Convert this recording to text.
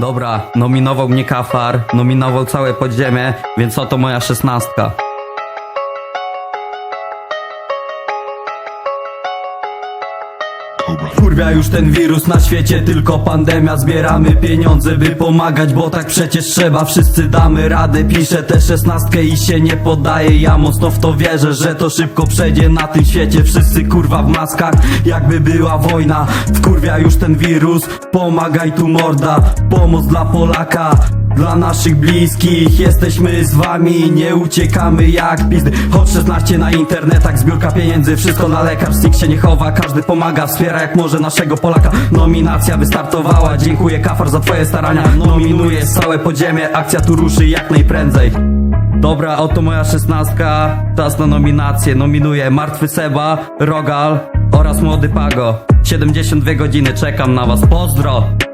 Dobra, nominował mnie kafar, nominował całe podziemie, więc oto moja szesnastka. Kurwia już ten wirus na świecie, tylko pandemia. Zbieramy pieniądze, by pomagać, bo tak przecież trzeba. Wszyscy damy radę, piszę tę szesnastkę i się nie poddaję. Ja mocno w to wierzę, że to szybko przejdzie na tym świecie. Wszyscy kurwa w maskach, jakby była wojna. Wkurwia już ten wirus, pomagaj tu morda. Pomoc dla Polaka, dla naszych bliskich Jesteśmy z wami, nie uciekamy jak pizdy. Hot 16 na internetach, zbiórka pieniędzy Wszystko na lekarz, nikt się nie chowa Każdy pomaga, wspiera jak może naszego Polaka. Nominacja wystartowała, dziękuję Kafar za twoje starania. Nominuję całe podziemie, akcja tu ruszy jak najprędzej. Dobra, oto moja szesnastka, czas na nominację. Nominuję Martwy Seba, Rogal oraz Młody Pago. 72 godziny, czekam na was, pozdro!